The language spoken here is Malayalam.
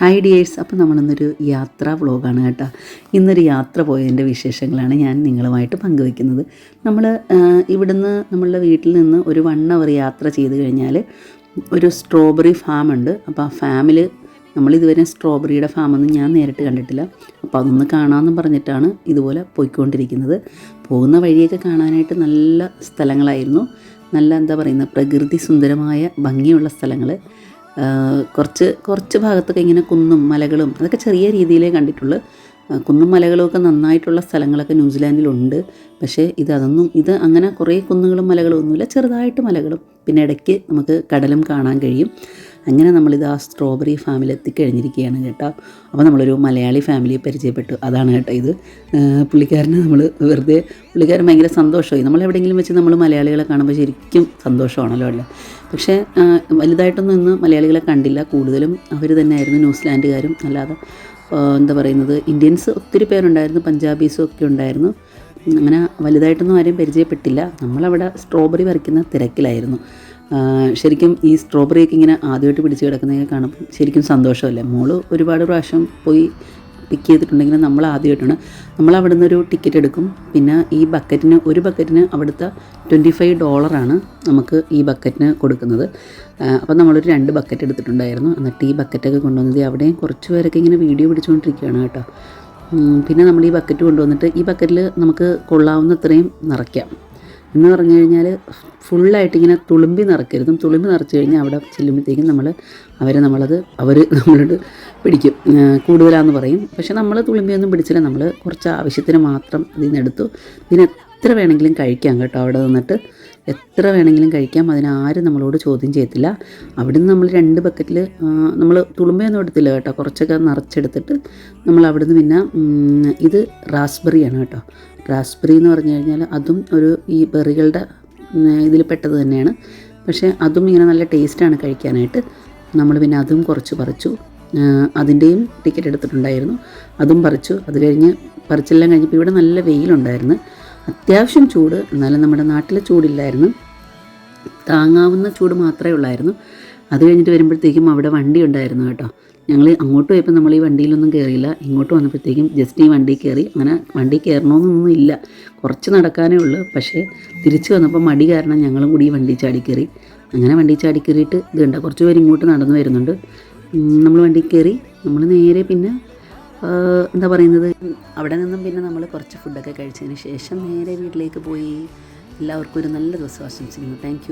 ഹായ് ഡിയേഴ്സ് അപ്പോൾ നമ്മളിന്നൊരു യാത്രാ വ്ളോഗാണ് കേട്ടോ. ഇന്നൊരു യാത്ര പോയതിന്റെ വിശേഷങ്ങളാണ് ഞാൻ നിങ്ങളുമായിട്ട് പങ്കുവെക്കുന്നത്. നമ്മൾ ഇവിടുന്ന് നമ്മളുടെ വീട്ടിൽ നിന്ന് ഒരു വൺ അവർ യാത്ര ചെയ്ത് കഴിഞ്ഞാൽ ഒരു സ്ട്രോബെറി ഫാം ഉണ്ട്. അപ്പോൾ ആ ഫാമിൽ നമ്മളിതുവരെ സ്ട്രോബെറിയുടെ ഫാമൊന്നും ഞാൻ നേരിട്ട് കണ്ടിട്ടില്ല. അപ്പോൾ അതൊന്ന് കാണാമെന്ന് പറഞ്ഞിട്ടാണ് ഇതുപോലെ പോയിക്കൊണ്ടിരിക്കുന്നത്. പോകുന്ന വഴിയൊക്കെ കാണാനായിട്ട് നല്ല സ്ഥലങ്ങളായിരുന്നു. നല്ല എന്താ പറയുന്നത് പ്രകൃതി സുന്ദരമായ ഭംഗിയുള്ള സ്ഥലങ്ങൾ കുറച്ച് കുറച്ച് ഭാഗത്തൊക്കെ ഇങ്ങനെ കുന്നും മലകളും അതൊക്കെ ചെറിയ രീതിയിലേ കണ്ടിട്ടുള്ളൂ. കുന്നും മലകളുമൊക്കെ നന്നായിട്ടുള്ള സ്ഥലങ്ങളൊക്കെ ന്യൂസിലാൻഡിലുണ്ട്. പക്ഷേ ഇത് അതൊന്നും ഇത് അങ്ങനെ കുറേ കുന്നുകളും മലകളും ഒന്നുമില്ല ചെറുതായിട്ട് മലകളും. പിന്നെ ഇടയ്ക്ക് നമുക്ക് കടലും കാണാൻ കഴിയും. അങ്ങനെ നമ്മളിത് ആ സ്ട്രോബെറി ഫാമിൽ എത്തിക്കഴിഞ്ഞിരിക്കുകയാണ് കേട്ടോ. അപ്പോൾ നമ്മളൊരു മലയാളി ഫാമിലിയെ പരിചയപ്പെട്ടു. അതാണ് കേട്ടോ ഇത്. പുള്ളിക്കാരനെ നമ്മൾ വെറുതെ പുള്ളിക്കാരൻ ഭയങ്കര സന്തോഷമായി. നമ്മൾ എവിടെയെങ്കിലും വെച്ച് നമ്മൾ മലയാളികളെ കാണുമ്പോൾ ശരിക്കും സന്തോഷമാണല്ലോ അല്ലേ? പക്ഷേ വലുതായിട്ടൊന്നും ഇന്ന് മലയാളികളെ കണ്ടില്ല. കൂടുതലും അവർ തന്നെയായിരുന്നു ന്യൂസിലാൻഡുകാരും. അല്ലാതെ എന്താ പറയുന്നത് ഇന്ത്യൻസ് ഒത്തിരി പേരുണ്ടായിരുന്നു പഞ്ചാബീസും ഒക്കെ ഉണ്ടായിരുന്നു. അങ്ങനെ വലുതായിട്ടൊന്നും ആരെയും പരിചയപ്പെട്ടില്ല. നമ്മളവിടെ സ്ട്രോബെറി പറിക്കുന്ന തിരക്കിലായിരുന്നു. ശരിക്കും ഈ സ്ട്രോബെറിയൊക്കെ ഇങ്ങനെ ആദ്യമായിട്ട് പിടിച്ച് കിടക്കുന്നതൊക്കെ കാണുമ്പോൾ ശരിക്കും സന്തോഷമല്ലേ? മോൾ ഒരുപാട് പ്രാവശ്യം പോയി പിക്ക് ചെയ്തിട്ടുണ്ടെങ്കിൽ നമ്മൾ ആദ്യമായിട്ടാണ്. നമ്മൾ അവിടെ നിന്നൊരു ടിക്കറ്റ് എടുക്കും. പിന്നെ ഈ ബക്കറ്റിന് ഒരു ബക്കറ്റിന് അവിടുത്തെ ട്വന്റി ഫൈവ് ഡോളറാണ് നമുക്ക് ഈ ബക്കറ്റിന് കൊടുക്കുന്നത്. അപ്പം നമ്മളൊരു രണ്ട് ബക്കറ്റ് എടുത്തിട്ടുണ്ടായിരുന്നു. എന്നിട്ട് ഈ ബക്കറ്റൊക്കെ കൊണ്ടുവന്നത് അവിടെയും കുറച്ച് പേരൊക്കെ ഇങ്ങനെ വീഡിയോ പിടിച്ചുകൊണ്ടിരിക്കുകയാണ് കേട്ടോ. പിന്നെ നമ്മൾ ഈ ബക്കറ്റ് കൊണ്ടുവന്നിട്ട് ഈ ബക്കറ്റിൽ നമുക്ക് കൊള്ളാവുന്നത്രയും നിറയ്ക്കാം. എന്ന് പറഞ്ഞു കഴിഞ്ഞാൽ ഫുള്ളായിട്ട് ഇങ്ങനെ തുളുമ്പി നിറക്കരുതും. തുളുമ്പി നിറച്ച് കഴിഞ്ഞാൽ അവിടെ ചെല്ലുമ്പോഴത്തേക്കും നമ്മൾ അവരെ നമ്മളത് അവർ നമ്മളോട് പിടിക്കും. കൂടുതലാന്ന് പറയും. പക്ഷെ നമ്മൾ തുളുമ്പിയൊന്നും പിടിച്ചില്ല. നമ്മൾ കുറച്ച് ആവശ്യത്തിന് മാത്രം ഇതിൽ നിന്ന് എടുത്തു. ഇതിന് എത്ര വേണമെങ്കിലും കഴിക്കാം കേട്ടോ അവിടെ നിന്നിട്ട്. എത്ര വേണമെങ്കിലും കഴിക്കാം അതിനാരും നമ്മളോട് ചോദ്യം ചെയ്യത്തില്ല. അവിടുന്ന് നമ്മൾ രണ്ട് ബക്കറ്റിൽ നമ്മൾ തുളുമ്പയൊന്നും എടുത്തില്ല കേട്ടോ. കുറച്ചൊക്കെ നിറച്ചെടുത്തിട്ട് നമ്മൾ അവിടുന്ന് പിന്നെ ഇത് റാസ്ബെറിയാണ് കേട്ടോ. റാസ്ബെറി എന്ന് പറഞ്ഞു കഴിഞ്ഞാൽ അതും ഒരു ഈ ബെറികളുടെ ഇതിൽ പെട്ടത് തന്നെയാണ്. പക്ഷേ അതും ഇങ്ങനെ നല്ല ടേസ്റ്റാണ് കഴിക്കാനായിട്ട്. നമ്മൾ പിന്നെ അതും കുറച്ച് പറിച്ചു. അതിന്റെയും ടിക്കറ്റ് എടുത്തിട്ടുണ്ടായിരുന്നു. അതും പറിച്ചു. അത് കഴിഞ്ഞ് പറിച്ചെല്ലാം കഴിഞ്ഞപ്പോൾ ഇവിടെ നല്ല വെയിലുണ്ടായിരുന്നു. അത്യാവശ്യം ചൂട്. എന്നാലും നമ്മുടെ നാട്ടിലെ ചൂടില്ലായിരുന്നു. താങ്ങാവുന്ന ചൂട് മാത്രമേ ഉള്ളായിരുന്നു. അത് കഴിഞ്ഞിട്ട് വരുമ്പോഴത്തേക്കും അവിടെ വണ്ടി ഉണ്ടായിരുന്നു കേട്ടോ. ഞങ്ങൾ അങ്ങോട്ട് പോയപ്പോൾ നമ്മൾ ഈ വണ്ടിയിലൊന്നും കയറിയില്ല ഇങ്ങോട്ട് വന്നപ്പോഴത്തേക്കും ജസ്റ്റ് ഈ വണ്ടി കയറി അങ്ങനെ വണ്ടി കയറണമെന്നൊന്നും ഇല്ല. കുറച്ച് നടക്കാനേ ഉള്ളൂ. പക്ഷേ തിരിച്ചു വന്നപ്പോൾ മടി കാരണം ഞങ്ങളും കൂടി ഈ വണ്ടി ചാടി കയറി അങ്ങനെ വണ്ടി ചാടി കയറിയിട്ട് ഇത് കണ്ട കുറച്ച് പേര് ഇങ്ങോട്ട് നടന്നു വരുന്നുണ്ട്. നമ്മൾ വണ്ടി കയറി നമ്മൾ നേരെ പിന്നെ എന്താ പറയുന്നത്? അവിടെ നിന്നും പിന്നെ നമ്മൾ കുറച്ച് ഫുഡൊക്കെ കഴിച്ചതിന് ശേഷം നേരെ വീട്ടിലേക്ക് പോയി. എല്ലാവർക്കും ഒരു നല്ല ദിവസം ആശംസിക്കുന്നു. താങ്ക്